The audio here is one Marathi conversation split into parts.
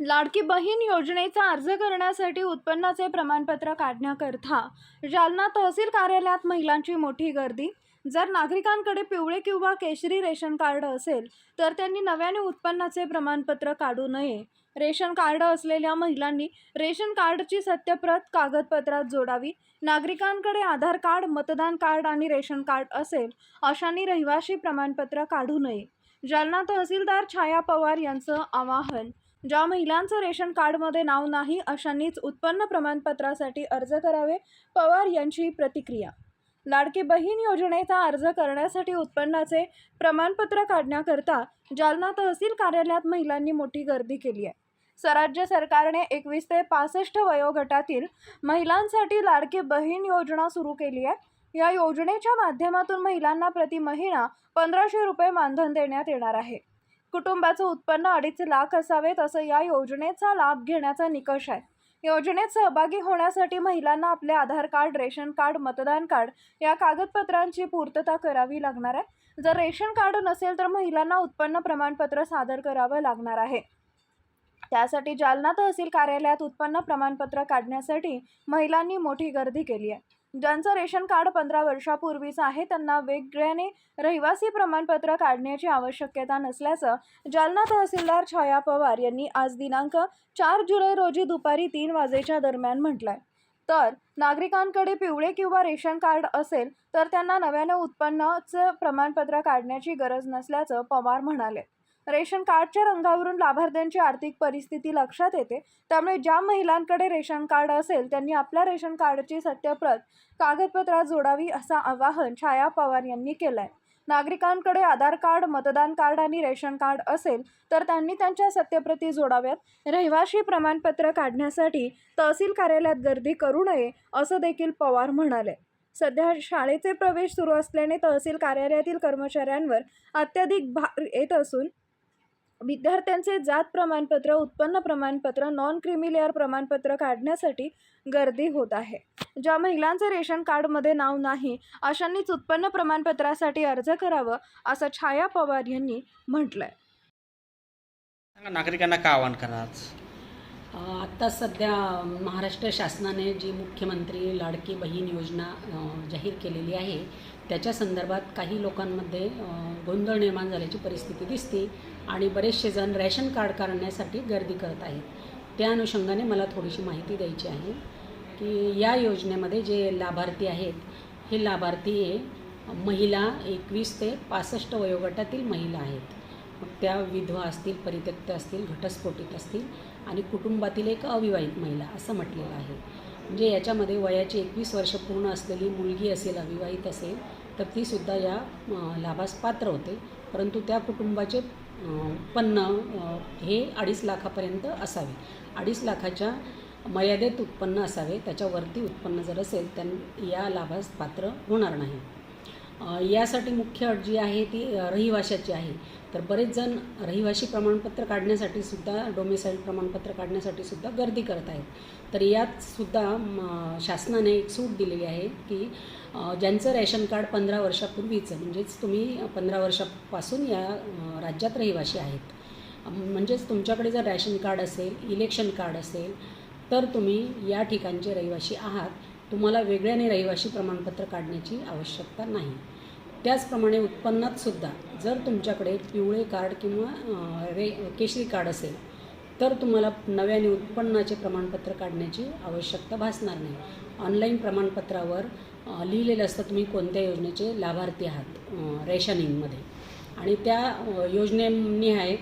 लाडकी बहीण योजनेचा अर्ज करण्यासाठी उत्पन्नाचे प्रमाणपत्र काढण्याकरता जालना तहसील कार्यालयात महिलांची मोठी गर्दी. जर नागरिकांकडे पिवळे किंवा केशरी रेशन कार्ड असेल तर त्यांनी नव्याने उत्पन्नाचे प्रमाणपत्र काढू नये. रेशन कार्ड असलेल्या महिलांनी रेशन कार्डची सत्यप्रत कागदपत्रात जोडावी. नागरिकांकडे आधार कार्ड मतदान कार्ड आणि रेशन कार्ड असेल अशांनी रहिवाशी प्रमाणपत्र काढू नये. जालना तहसीलदार छाया पवार यांचं आवाहन ज्या महिलांचं रेशन कार्डमध्ये नाव नाही अशांनीच उत्पन्न प्रमाणपत्रासाठी अर्ज करावे पवार यांची प्रतिक्रिया. लाडकी बहीण योजनेचा अर्ज करण्यासाठी उत्पन्नाचे प्रमाणपत्र काढण्याकरता जालना तहसील कार्यालयात महिलांनी मोठी गर्दी केली आहे. स्वराज्य सरकारने एकवीस ते पासष्ट वयोगटातील महिलांसाठी लाडकी बहीण योजना सुरू केली आहे. या योजनेच्या माध्यमातून महिलांना प्रति महिना पंधराशे रुपये मानधन देण्यात येणार आहे. कुटुंबाचं उत्पन्न अडीच लाख असावेत असं या योजनेचा लाभ घेण्याचा निकष आहे. योजनेत सहभागी होण्यासाठी महिलांना आपले आधार कार्ड रेशन कार्ड मतदान कार्ड या कागदपत्रांची पूर्तता करावी लागणार आहे. जर रेशन कार्ड नसेल तर महिलांना उत्पन्न प्रमाणपत्र सादर करावं लागणार आहे. त्यासाठी जालना तहसील कार्यालयात उत्पन्न प्रमाणपत्र काढण्यासाठी महिलांनी मोठी गर्दी केली आहे. ज्यांचं रेशन कार्ड पंधरा वर्षापूर्वीचं आहे त्यांना वेगळ्याने रहिवासी प्रमाणपत्र काढण्याची आवश्यकता नसल्याचं जालना तहसीलदार छाया पवार यांनी आज दिनांक चार जुलै रोजी दुपारी तीन वाजेच्या दरम्यान म्हटलंय. तर नागरिकांकडे पिवळे किंवा रेशन कार्ड असेल तर त्यांना नव्यानं उत्पन्नाचं प्रमाणपत्र काढण्याची गरज नसल्याचं पवार म्हणाले. रेशन कार्डच्या रंगावरून लाभार्थ्यांची आर्थिक परिस्थिती लक्षात येते. त्यामुळे ज्या महिलांकडे रेशन कार्ड असेल त्यांनी आपल्या रेशन कार्डची सत्यप्रत कागदपत्रात जोडावी असं आवाहन छाया पवार यांनी केलं आहे नागरिकांकडे आधार कार्ड मतदान कार्ड आणि रेशन कार्ड असेल तर त्यांनी त्यांच्या सत्यप्रती जोडाव्यात. रहिवाशी प्रमाणपत्र काढण्यासाठी तहसील कार्यालयात गर्दी करू नये असं देखील पवार म्हणाले. सध्या शाळेचे प्रवेश सुरू असल्याने तहसील कार्यालयातील कर्मचाऱ्यांवर अत्याधिक भार येत असून विद्यार्थ्यांचे जात प्रमाणपत्र उत्पन्न प्रमाणपत्र नॉन क्रिमिलेअर प्रमाणपत्र काढण्यासाठी गर्दी होत आहे. ज्या महिलांचे रेशन कार्डमध्ये नाव नाही अशांनीच उत्पन्न प्रमाणपत्रासाठी अर्ज करावं असं छाया पवार यांनी म्हटलंय. नागरिकांना का आवाहन करा आत्ता सध्या महाराष्ट्र शासनाने जी मुख्यमंत्री लाडकी बहीण योजना जाहीर केलेली आहे त्याच्या संदर्भात काही लोकांमध्ये गोंधळ निर्माण झाल्याची परिस्थिती दिसते आणि बरेचसे जण रॅशन कार्ड काढण्यासाठी गर्दी करत आहेत. त्या अनुषंगाने मला थोडीशी माहिती द्यायची आहे की या योजनेमध्ये जे लाभार्थी आहेत हे लाभार्थी हे महिला एकवीस ते पासष्ट वयोगटातील महिला आहेत. त्या विधवा असतील परित्यक्त असतील घटस्फोटित असतील आणि कुटुंबातील एक अविवाहित महिला असं म्हटलेलं आहे. म्हणजे याच्यामध्ये वयाची एकवीस वर्ष पूर्ण असलेली मुलगी असेल अविवाहित असेल तर तीसुद्धा या लाभास पात्र होते. परंतु त्या कुटुंबाचे उत्पन्न हे अडीच लाखापर्यंत असावे. अडीच लाखाच्या मर्यादेत उत्पन्न असावे त्याच्यावरती उत्पन्न जर असेल तर या लाभास पात्र होणार नाही. यासाठी मुख्य अट जी आहे ती रहिवाशाची आहे. तर बरेच जण रहिवाशी प्रमाणपत्र काढण्यासाठी सुद्धा डोमेसाईल प्रमाणपत्र काढण्यासाठी सुद्धा गर्दी करत आहेत. तर यात सुद्धा म, शासनाने एक सूट दिलेली आहे की ज्यांचं रेशन कार्ड पंधरा वर्षापूर्वीचं म्हणजेच तुम्ही पंधरा वर्षापासून या राज्यात रहिवाशी आहेत. म्हणजेच तुमच्याकडे जर रॅशन कार्ड असेल इलेक्शन कार्ड असेल तर तुम्ही या ठिकाणचे रहिवाशी आहात. तुम्हाला वेगळ्याने रहिवाशी प्रमाणपत्र काढण्याची आवश्यकता नाही. त्याचप्रमाणे उत्पन्नात सुद्धा जर तुमच्याकडे पिवळे कार्ड किंवा रे केशरी कार्ड असेल तर तुम्हाला नव्याने उत्पन्नाचे प्रमाणपत्र काढण्याची आवश्यकता भासणार नाही. ऑनलाईन प्रमाणपत्रावर लिहिलेलं असतं तुम्ही कोणत्या योजनेचे लाभार्थी आहात रेशनिंगमध्ये आणि त्या अ, योजनेनिहाय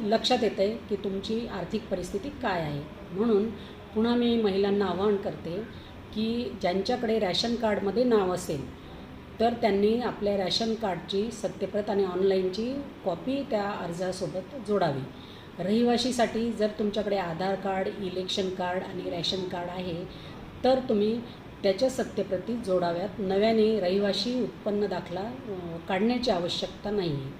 लक्षात येतं आहे की तुमची आर्थिक परिस्थिती काय आहे. म्हणून पुन्हा मी महिलांना आवाहन करते की ज्यांच्याकडे रॅशन कार्डमध्ये नाव असेल तर त्यांनी आपल्या रॅशन कार्डची सत्यप्रत आणि ऑनलाईनची कॉपी त्या अर्जासोबत जोडावी. रहिवाशीसाठी जर तुमच्याकडे आधार कार्ड इलेक्शन कार्ड आणि रॅशन कार्ड आहे तर तुम्ही त्याच्या सत्यप्रती जोडाव्यात. नव्याने रहिवाशी उत्पन्न दाखला काढण्याची आवश्यकता नाही आहे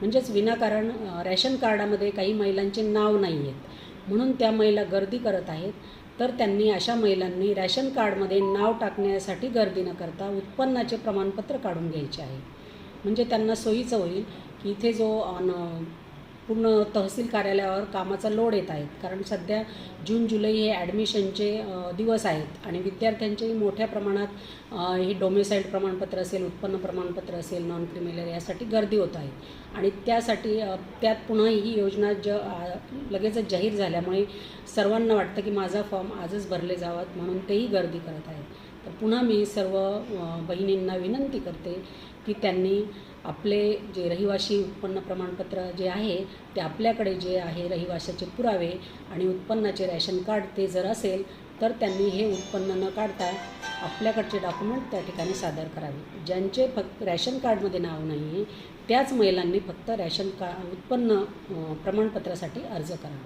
म्हणजेच विनाकारण रॅशन कार्डामध्ये काही महिलांचे नाव नाही आहेत म्हणून त्या महिला गर्दी करत आहेत. तर त्यांनी अशा महिलांनी रॅशन कार्डमध्ये नाव टाकण्यासाठी गर्दी न करता उत्पन्नाचे प्रमाणपत्र काढून घ्यायचे आहे. म्हणजे त्यांना सोयीचं होईल की इथे जो ऑन पूर्ण तहसील कार्यालयावर कामाचा लोड येत आहेत कारण सध्या जून जुलै हे ॲडमिशनचे दिवस आहेत आणि विद्यार्थ्यांचेही मोठ्या प्रमाणात हे डोमेसाईड प्रमाणपत्र असेल उत्पन्न प्रमाणपत्र असेल नॉन क्रिमिनल यासाठी गर्दी होत आहे. आणि त्यासाठी त्यात पुन्हा ही योजना ज लगेचच जाहीर झाल्यामुळे सर्वांना वाटतं की माझा फॉर्म आजच भरले जावात म्हणून तेही गर्दी करत आहेत तर पुन्हा मी सर्व बहिणींना विनंती करते की त्यांनी आपले जे रहिवाशी उत्पन्न प्रमाणपत्र जे आहे ते आपल्याकडे जे आहे रहिवाशाचे पुरावे आणि उत्पन्नाचे रॅशन कार्ड ते जर असेल तर त्यांनी हे उत्पन्न न काढता आपल्याकडचे डॉक्युमेंट त्या ठिकाणी सादर करावे. ज्यांचे फक्त रॅशन कार्डमध्ये नाव नाही आहे त्याच महिलांनी फक्त रॅशन का उत्पन्न प्रमाणपत्रासाठी अर्ज करावा.